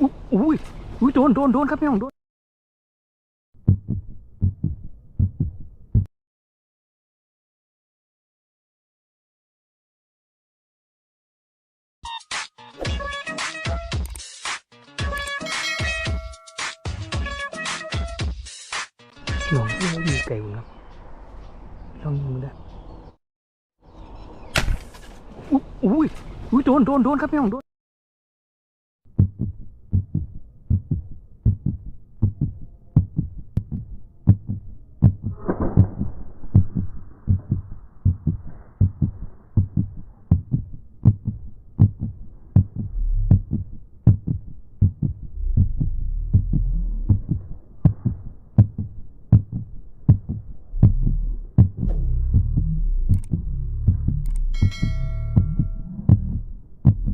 อุ๊ยอุ้ยอุ้ยโดนโดนโดนครับพี่น้องโดนพี่น้องโอ้ยมีไก่อยู่ครับลองยิงได้อุ๊ยอุ้ยอุ้ยโดนโดนโดนครับพี่น้องโดน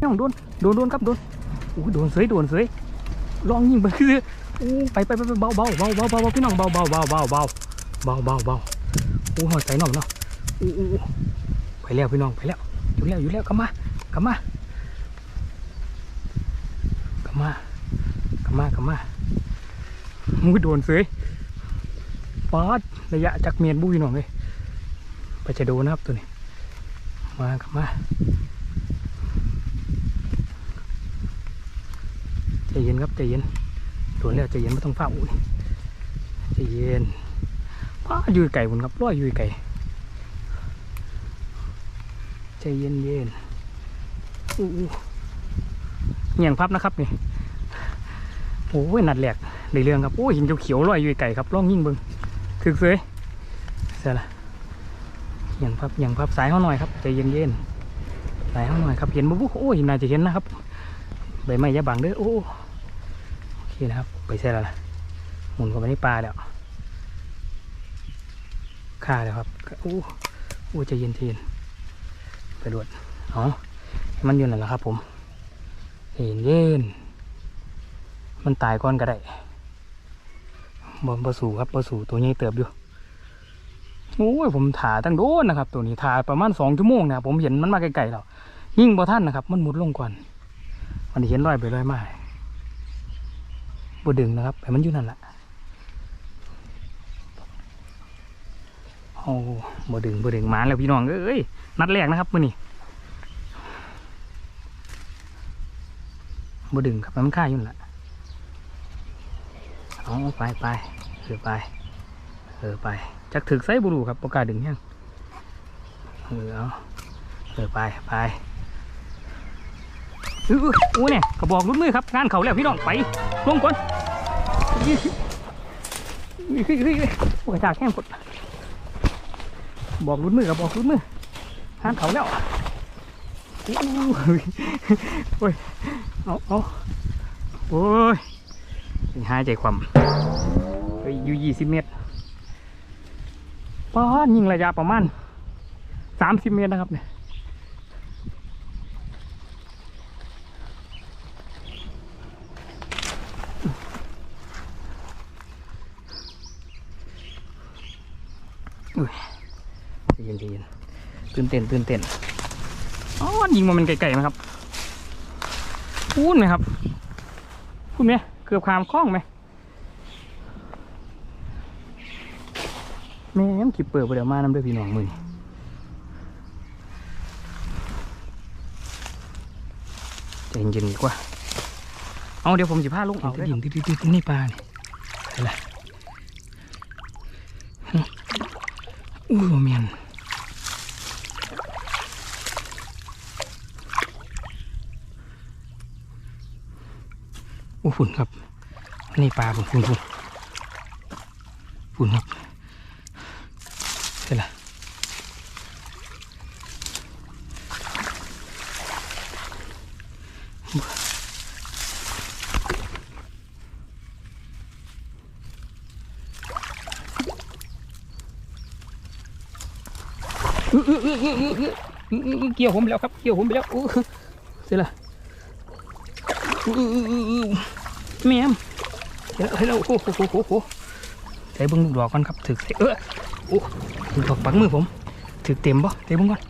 น้องโดนโดนโดนครับโดนโอ้โดนเสยโดนเสยลองยิงไปคืออู้ไปไปไปไปเบาเบาเบาเบาเบาพี่น้องเบาเบาเบาเบาเบาเบาเบาเบาโอ้หัวใจหน่อมเนาะอู้อู้อู้ไปแล้วพี่น้องไปแล้วอยู่แล้วอยู่แล้วกลับมากลับมากลับมากลับมากลับมาอู้โดนเสยปาดระยะจากเมียนบุ้ยน้องเลยไปจะโดนนะครับตัวนี้มากลับมา ใจเย็นครับใจเย็นโดนแล้วใจเย็นไม่ต้องเฝ้าอุ้ยใจเย็นป้าอยู่ไก่ผมครับร้อยอยู่ไก่ใจเย็นเย็นอู้เงี่ยงพับนะครับนี่โอ้ยนัดแหลกในเรื่องครับโอ้ยหินเขียวๆร้อยอยู่ไก่ครับล่องยิ่งเบิงถึกเสยเสียละเงี่ยงพับเงี่ยงพับสายเขาหน่อยครับใจเย็นเย็นสายเขาหน่อยครับเห็นบุ๊บโอ้ยน่าจะเห็นนะครับใบไม้ยาบังเด้อโอ้ โอเคนะครับ ไปใช่แล้วล่ะหมุนเข้าไปในปลาแล้วฆ่าแล้วครับโอ้โอ้ใจเย็นใจเย็นไปดวดอาให้มันอยู่นั่นแหละครับ ผมเย็นเย็นมันตายก่อนก็ได้บอลบสูครับบสูตัวใหญ่เติบอยู่โอ้ยผมถ่าตั้งโดนนะครับ ตัวนี้ถ่าประมาณสองชั่วโมงนะผมเห็นมันมาไกลๆแล้วยิ่งบ่ท่านนะครับ มันมุดลงก่อนมันเห็นรอยไปรอยมา บดึงนะครับให้มันอยู่นั่นแหละโอ้บดึงบดึงมาแล้วพี่น้องเอ้ยนัดแรกนะครับมื่อนี่บดึงครับให้มันค่าอยู่นั่นแหละเอาไปไปเออไปเออไปจักถึกไซบุรูครับประกาศดึงยังเออเอาเออไปไป อือโอ้เนี่ยกระบอกรุ่นมือครับงานเขาแล้วพี่น้องไปลงก่อนอื้ออื้อโอ้ยตาแข้งปวดบอกรุ่นมือกระบอกรุ่นมืองานเขาแล้วโอ้ยเอาเอาโอ้ยหายใจความอยู่ยี่สิบเมตรป้านยิงระยะประมาณสามสิบเมตรนะครับเนี่ย ใจเย็นใจเย็นตื่นเต้นตื่นเต้นอ๋อยิงมามันไกลๆไหมครับพูดไหมครับพูดไหมเกือบขามคล้องไหมแม่มขีเปิดไปเดี๋ยวมานำด้วยพี่น้องมือนี้ใจเย็นๆดีกว่า เอาเดี๋ยวผมจะพาลงเอาได้ยินติดๆๆนี่ปลาเนี่ยอะไร อู้เมียนโอ้ฝุ่นครับนี่ปลาฝุ่นฝุ่นฝุ่นฝุ่นครับเสร็จละอื้อออื้ออื้ออื้ออื้ออื้อ เกี่ยวผมแล้วครับ เกี่ยวผมไปแล้วเสร็จละอื้ออื้ออื้ออื้อแม่มเดี๋ยวให้เราโอ้โหโอ้โหโอ้โหใส่เบิ้งลูกดอกก่อนครับถึกใส่เออโอ้ลูกดอกปักมือผมถึกเต็มป่ะใส่เบิ้งก่อน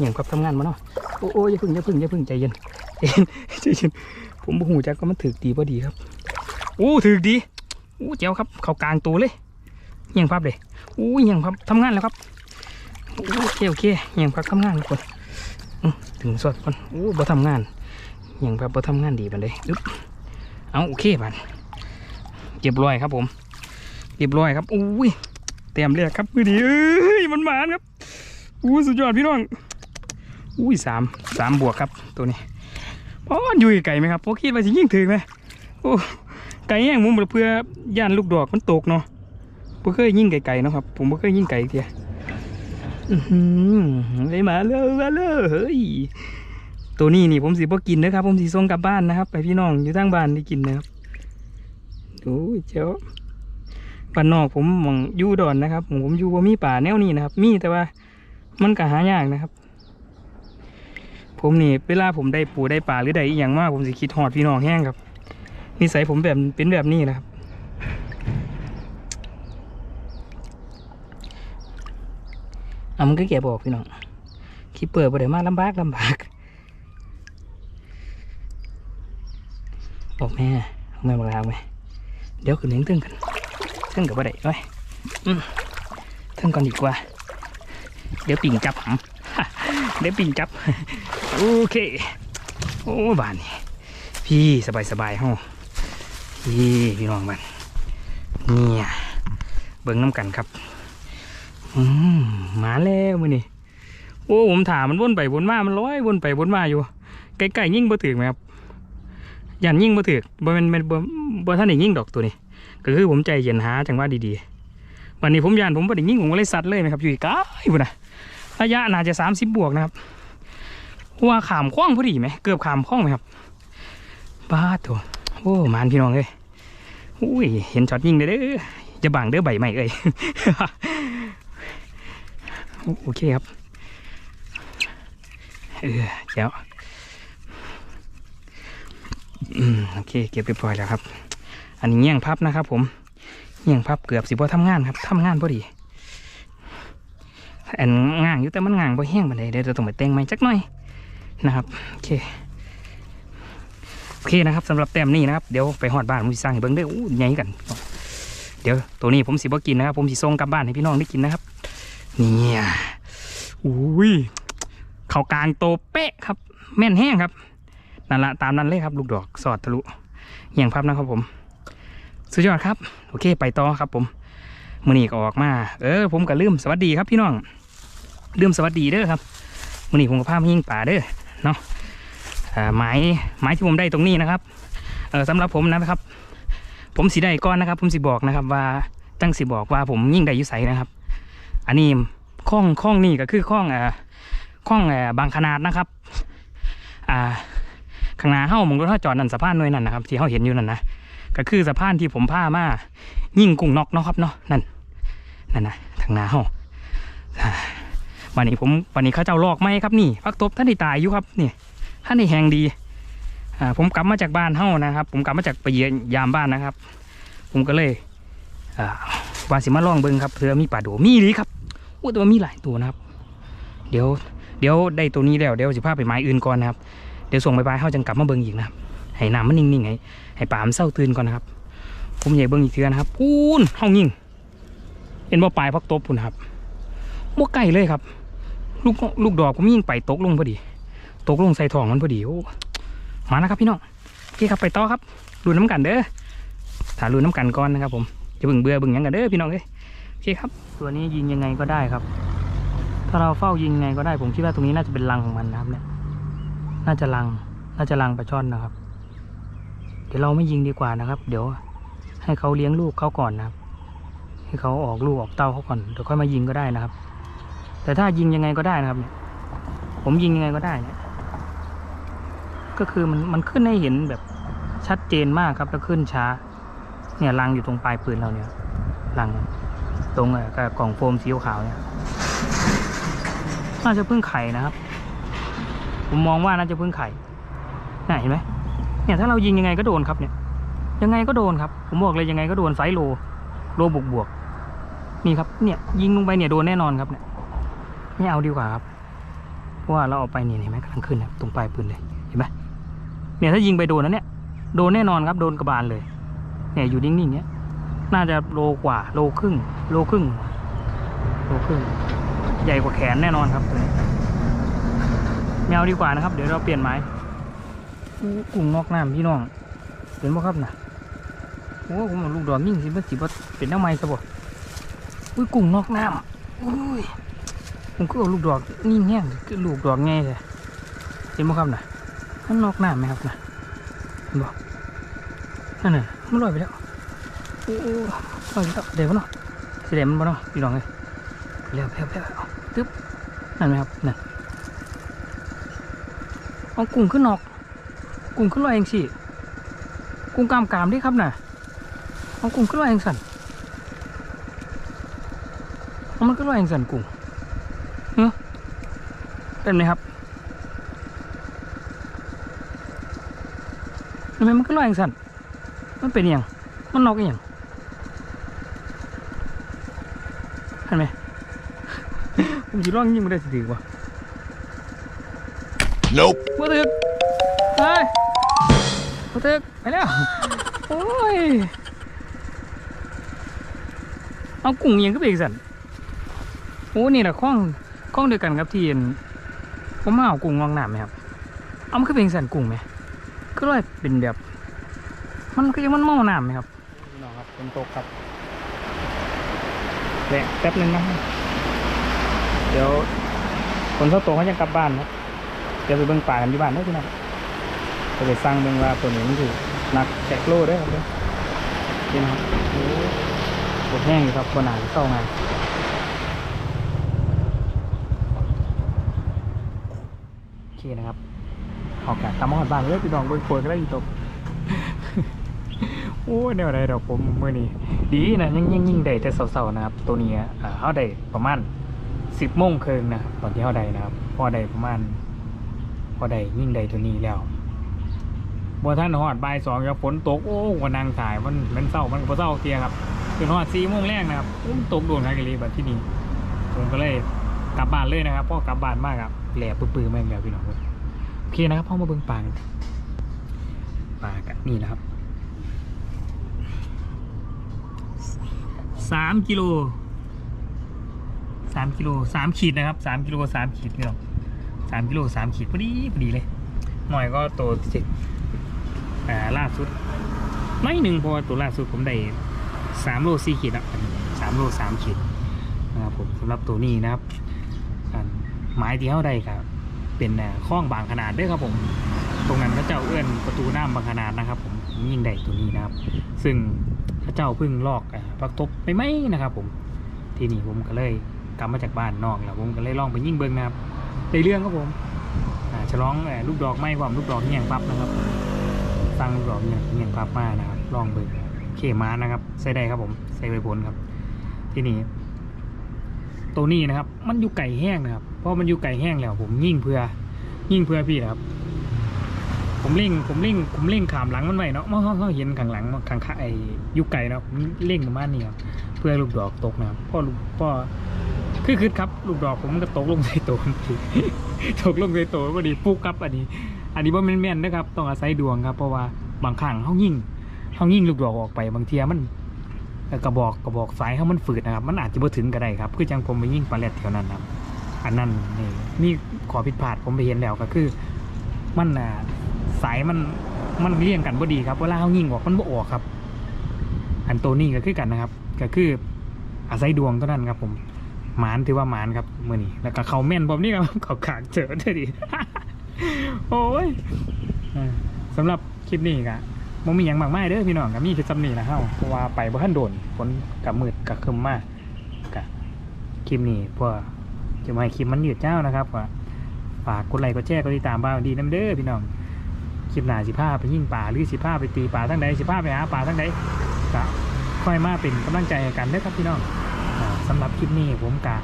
อย่างกับทำงานมาเนาะโอ้โอ้อย่าพึ่งอย่าพึ่งอย่าพึ่งใจเย็นใจเย็นผมบ่หูจักก็มันถือดีพอดีครับโอ้ถือดีโอ้เจ้าครับ เขากลางตัวเลยเหียงพับเลย อ้ยเหียงพับทำงานแล้วครับโอเคโอเคเหียงพับทำงานทุกคนถึงสดก่อนโอ้บ่ทำงานเหียงพับบ่ทำงานดีบันเลยอึ๊บเอาโอเคบันเรียบร้อยครับผมเรียบร้อยครับอุ้ยเตรียมเรียกครับมือดีเอ้ยมันหมานครับอู้สุดยอดพี่น้องอุ้ยสามสามบวกครับตัวนี้อ๋ออยู่ไกลไหมครับพวกคิดว่าจะยิ่งถึงไหมโอ้ไก่แย่งมุมเพื่อย่านลูกดอกมันตกเนาะ ผมเคยยิ่งไกลๆนะครับ ผมไม่เคยยิ่งไกลอีกเทียอื้อหือไปมาเลยมาเลยเฮ้ยตัวนี้นี่ผมสิบ่กินนะครับ ผมสิส่งกลับบ้านนะครับ ไปพี่น้องอยู่ทางบ้านได้กินนะครับโอ้เจ้าบ้านนอกผมหมองยู่ดอนนะครับ ผมผมอยู่ว่ามีป่าแนวนี้นะครับ มีแต่ว่ามันก็หายากนะครับ ผมนี่เวลาผมได้ปูได้ปลาหรือได้อีหย่างมากผมสิคิดหอดพี่น้องแห้งครับนิสัยผมแบบเป็นแบบนี้นะครับ อะมันก็แกบอกพี่น้องคิดเปิดบ่ได้มาลำบากลำบากบอกแม่เอาแม่มาลาไหมเดี๋ยวขึ้นเลี้ยงตึ้งกันตึ้งกับบ่ได้ไว้ยอืมตึ้งก่อนดีกว่า เดี๋ยวปิ่งจับหำเดี๋ยวปิ่งจับ โอเค โอ้บานนี่พี่สบายสบายห้องพี่พี่น้องบานเนี่ยเบิ่งน้ำกันครับ มมาแล้วมือนี่โอ้ผมถามมันวนไปวนมามันร้อยวนไปวนมาอยู่ไกลๆยิ่งบ่ถึกไหมครับยันยิ่งบ่ถึกบ่แมันบ่บ่ท่านได้ยิ่งดอกตัวนี้ก็คือผมใจเย็นหาจังหวะดีๆ วันนี้ผมยันผมบ่ได้ยิ่งผมก็เลยซัดเลยไหมครับอยู่ไกลพุ่นนะระยะน่าจะสามสิบบวกนะครับว่าขามคล้องพอดีไหมเกือบขามคล้องไหมครับบ้าตัวโอ้มานพี่น้องเลยอุ้ยเห็นช็อตยิงเด้อเด้อจะบังเด้อใบใหม่เอ้ย โอเคครับ เออเดี๋ยวอืมโอเค เก็บเรียบร้อยแล้วครับ อันนี้เงี้ยงพับนะครับ ผมเงี้ยงพับเกือบสิบ่ทำงานครับทำงานพอดีอันง่างอยู่แต่มันง่างพอแห้งบันไดเดี๋ยวจะต้องไปแต่งใหม่จักหน่อยนะครับโอเคโอเคนะครับสำหรับแต้มนี้นะครับเดี๋ยวไปหอดบ้านผมสิสร้างให้เบิ้งเด้ออู้ใหญ่กัน เดี๋ยวตัวนี้ผมสิบ่กินนะครับผมสิส่งกลับบ้านให้พี่น้องได้กินนะครับ นี่ยอุ้ยเขากลางโตเป๊ะครับ แม่นแห้งครับนั่นละตามนั้นเลยครับ ลูกดอกสอดทะลุเหี่ยงพับนะครับผม สุดยอดครับ โอเค ไปต่อครับผมมือนี้ก็ออกมา เออ ผมก็ลืมสวัสดีครับพี่น้องลืมสวัสดีเด้อครับมือนี้ผมก็พามายิงป่าเด้อเนาะไม้ไม้ที่ผมได้ตรงนี้นะครับเออสำหรับผมนะครับ ผมสีได้ก้อนนะครับ ผมสิบอกนะครับ ว่าตั้งสิบอกว่าผมยิ่งได้ยุใสนะครับ อันนี้ข้องข้องนี่ก็คือข้องเอ่อข้องเอ่อบางขนาดนะครับ อ่าข้างหน้าเฮ้าผมก็ถ้าจอดนั่นสะพานหน่วยนั่นนะครับที่เฮ้าเห็นอยู่นั่นนะก็คือสะพานที่ผมพามายิ่งกุ้งนอกเนาะครับเนาะนั่นนั่นนะทางหน้าเฮ้าวันนี้ผมวันนี้เข้าเจ้าลอกไหมครับนี่พักตบท่านได้ตายอยู่ครับนี่ท่านได้แหงดีอ่าผมกลับมาจากบ้านเฮ้านะครับ ผมกลับมาจากไปเยี่ยยามบ้านนะครับ ผมก็เลยอ่าวาสิมาลองเบิ้งครับเผื่อมีป่าโดมีหรือครับ อ้แต่ว่ามีหลายตัวนะครับ เดี๋ยวเดี๋ยวได้ตัวนี้แล้วเดี๋ยวสิพาไปไม้อื่นก่อนนะครับ เดี๋ยวส่งไปปลายเฮ้าจังกลับมาเบิ้งอีกนะครับให้น้ำมันนิ่งๆให้ให้ป่ามเศร้าตื่นก่อนนะครับ ผมใหญ่เบิ้งอีกเทือนะครับพูนเฮ้ายิงเห็นว่าปลายพักตบพุ่นครับบ่ไก่เลยครับ ลูกลูกดอกผมยิงไปตกลงพอดี ตกลงใส่ทองมันพอดีโอ้มานะครับพี่น้องโอเคครับไปต่อครับดูน้ำกันเด้อถ้าดูน้ำกันก่อนนะครับผมจะเบึงเบื่อเบึงยังกันเด้อพี่น้องเอ้ย เคครับ ตัวนี้ยิงยังไงก็ได้ครับ ถ้าเราเฝ้ายิงยังไงก็ได้ ผมคิดว่าตรงนี้น่าจะเป็นรังของมันนะครับเนี่ย น่าจะรัง น่าจะรังปลาช่อนนะครับ เดี๋ยวเราไม่ยิงดีกว่านะครับ เดี๋ยวให้เขาเลี้ยงลูกเขาก่อนนะครับ ให้เขาออกลูกออกเต้าเขาก่อน เดี๋ยวค่อยมายิงก็ได้นะครับ แต่ถ้ายิงยังไงก็ได้นะครับเนี่ยผมยิงยังไงก็ได้เนี่ย ก็คือมันมันขึ้นให้เห็นแบบชัดเจนมากครับ แล้วขึ้นช้า เนี่ยรังอยู่ตรงปลายปืนเราเนี่ยรัง ตรงเอ่อกับกล่องโฟมสีขาวเนี่ยน่าจะเพิ่งไข่นะครับ ผมมองว่าน่าจะเพิ่งไข่น่ะเห็นไหมเนี่ยถ้าเรายิงยังไงก็โดนครับเนี่ย ยังไงก็โดนครับ ผมบอกเลยยังไงก็โดนไซโลโลบวกบวกนี่ครับเนี่ยยิงลงไปเนี่ยโดนแน่นอนครับเนี่ยไม่เอาดีกว่าครับเพราะว่าเราเอาไปเนี่ยเห็นไหมกำลังขึ้นนะตรงปลายปืนเลยเห็นไหมเนี่ยถ้ายิงไปโดนนะเนี่ยโดนแน่นอนครับโดนกระบาลเลยเนี่ยอยู่นิ่งๆเนี้ย น่าจะโลกว่า โลครึ่ง โลครึ่ง โลครึ่ง ใหญ่กว่าแขนแน่นอนครับตัวนี้แมวดีกว่านะครับ เดี๋ยวเราเปลี่ยนไม้กุ้งนอกน้ำพี่น้องเห็นบ่ครับน่ะโอ้ผมลูกดอกยิ่งสิบ่สิบเป็นน้ำไม้ซะบ่อุ้ยกุ้งนอกน้ำอุ้ยผมก็เอาลูกดอกนี่แห้งคือลูกดอกไงเลยเห็นบ่ครับน่ะมันนอกน้ำไหมครับน่ะเห็นบ่นั่นน่ะมันลอยไปแล้ว เดี๋ยวเนาะสิเดี๋ยวมันบ่เนาะพี่น้องเอ้ยไปแล้วไปแล้วไปแล้วตึ๊บนั่นไหมครับนั่นเอากุ้งขึ้นนอก กุ้งขึ้นลอยเองสิกุ้งกามกามดิครับน่ะเอากุ้งขึ้นลอยเองสันเอามันขึ้นลอยเองสันกุ้งเฮ้เป็นไหมครับทำไมมันขึ้นลอยเองสันมันเป็นอย่างมันนอกอย่าง ห็นไหมผมจะลองยิงมันได้สิดีกว่า Nope. มาตึกไปมาตึกไปแล้ว โอ้ย เอากุ้งอิหยังก็ไปอีกสันโอ้นี่แหละข้องข้องเดียวกันครับที่เห็นผมมาเอากุ้งงองน้ำไหมครับ เอามันก็เป็นสันกุ้งไหมก็เลยเป็นแบบ มันก็ยังมันเมาน้ำไหมครับพี่น้องครับเป็นตกครับ แหละแป๊บนึงนะครับเดี๋ยวคนเขาโตเขาจะกลับบ้านครับเดี๋ยวไปเบิ่งป่ากันที่บ้านได้อพี่น้องจะไปสั่งเบิ่งว่าตัวนี้มันคือนักแจกโลได้ครับนี่นะครับโอ้ปวดแห้งอยู่ครับบนหนาเข้าไงโอเคนะครับออกจากตามมาหอดบ้านเลยพี่น้องเบิ่งฝนก็ได้อยู่ตก โอ้ยแนวใดดอกผมมือนี้ดีนะยังยังยิ่งได้แต่เสาๆนะครับ ตัวนี้อ่าเขาได้ประมาณสิบโมงครึ่งนะตอนที่เขาได้นะครับ พอได้ประมาณ พอได้ยิ่งได้ตัวนี้แล้วบัท่านหอดใบสองครับฝนตกโอ้วันนางถ่ายมันมันเศร้ามันก็เศร้าเทียครับจนหอดสี่โมงแรกนะครับอุ้มตกโดนคากรีแบบที่นี่ผมก็เลยกลับบ้านเลยนะครับพ่อกลับบ้านมากครับแหลบปื้อๆแม่งแล้วพี่น้องโอเคนะครับพ่อมาเบิ่งปลากันปากันนี่นะครับ สามกิโลสามกิโลสามขีดนะครับสามกิโลสามขีดพี่น้องสามกิโลสามขีดพอดีพอดีเลยหน่อยก็ตัวสิอ่าล่าสุดไม่หนึ่งพราะว่าตัวล่าสุดผมได้สามโลสี่ขีดแล้วสามโลสามขีดนะครับผมสำหรับตัวนี้นะครับอันไม้ที่เขาได้ครับ เป็นข้องบางขนาดด้วยครับผม ตรงนั้นพระเจ้าเอื้อนประตูน้ำบางขนาดนะครับ ผมผมยิ่งได้ตัวนี้นะครับ ซึ่งพระเจ้าเพิ่งลอกอ่า พักตบไปไหมนะครับ ผมทีนี้ผมก็เลยกลับมาจากบ้านนอกแล้วผมก็เลยลองไปยิ่งเบิ้งนะครับในเรื่องครับผมฉลองเอ่ลูกดอกไม้ความลูกดอกเงี่ยงปั๊บนะครับตั้งลูกดอกเงี่ยงเงี่ยงปั๊บมานะครับ ลองเบิ่งเขมานะครับใส่ได้ครับผมใส่ใบผลครับ ที่นี่ตัวนี้นะครับ มันอยู่ไก่แห้งนะครับเพราะมันอยู่ไก่แห้งแล้วผมยิ่งเพื่อยิ่งเพื่อพี่ครับ ผมเล่งผมเล่งผมเล่งขามหลังมันไว้เนาะมันเขาเขาเห็นข้างหลังข้างขาไอ้ยุไก่เนาะผมเล่งประมาณนี้ครับเพื่อลูกดอกตกนะครับพ่อลูกพ่อคือคือครับ ลูกดอกผมก็ตกลงใส่ตัวตกลงใส่ตัวพอดีปุ๊กครับอันนี้ อันนี้ว่าแม่นๆนะครับต้องอาศัยดวงครับ เพราะว่าบางครั้งเขายิ่งเขายิ่งลูกดอกออกไปบางทีมันกระบอกกระบอกสายเขามันฝืดนะครับ มันอาจจะบ่ถึงก็ได้ครับ คือจังผมไปยิ่งปลาแรดแถวนั้นครับ อันนั้นนี่นี่ขอผิดพลาดผมไปเห็นแล้วก็คือ มันอ่า สายมันมันเลี่ยงกันพอดีครับเวลาเขายิ่งออกมันบ่ออกครับ อันตัวนี้ก็คือกันนะครับ ก็คืออาศัยดวงเท่านั้นครับ ผมหมานถือว่าหมานครับมือนี้แล้วก็เขาแม่นผมนี่ครับเขาขางเจอเท่ดีโอ้ยอ่าสำหรับคลิปนี้ก็มมีอย่างมากมายเด้อพี่น้องก็มีแค่จำนี้นะเฮาเพราะว่าไปบ่ทันโดนฝนกับมืดกับครึมมากก็คลิปนี้เพื่อจะมาให้คลิปมันยืดเจ้านะครับฝากกดไลค์กดแชร์กดติดตามบ้างดีน้ำเด้อพี่น้อง คลิปหนาสิพาไปยิ่งป่าหรือสิพาไปตีป่าทั้งใดสิพาไปหาป่าทั้งใดก็ค่อยมาเป็นกำลังใจกันได้ครับพี่น้องอ่าสำหรับคลิปนี้ผมกา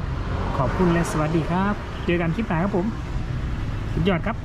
ขอบคุณและสวัสดีครับ เจอกันคลิปหน้าครับผมสุดยอดครับ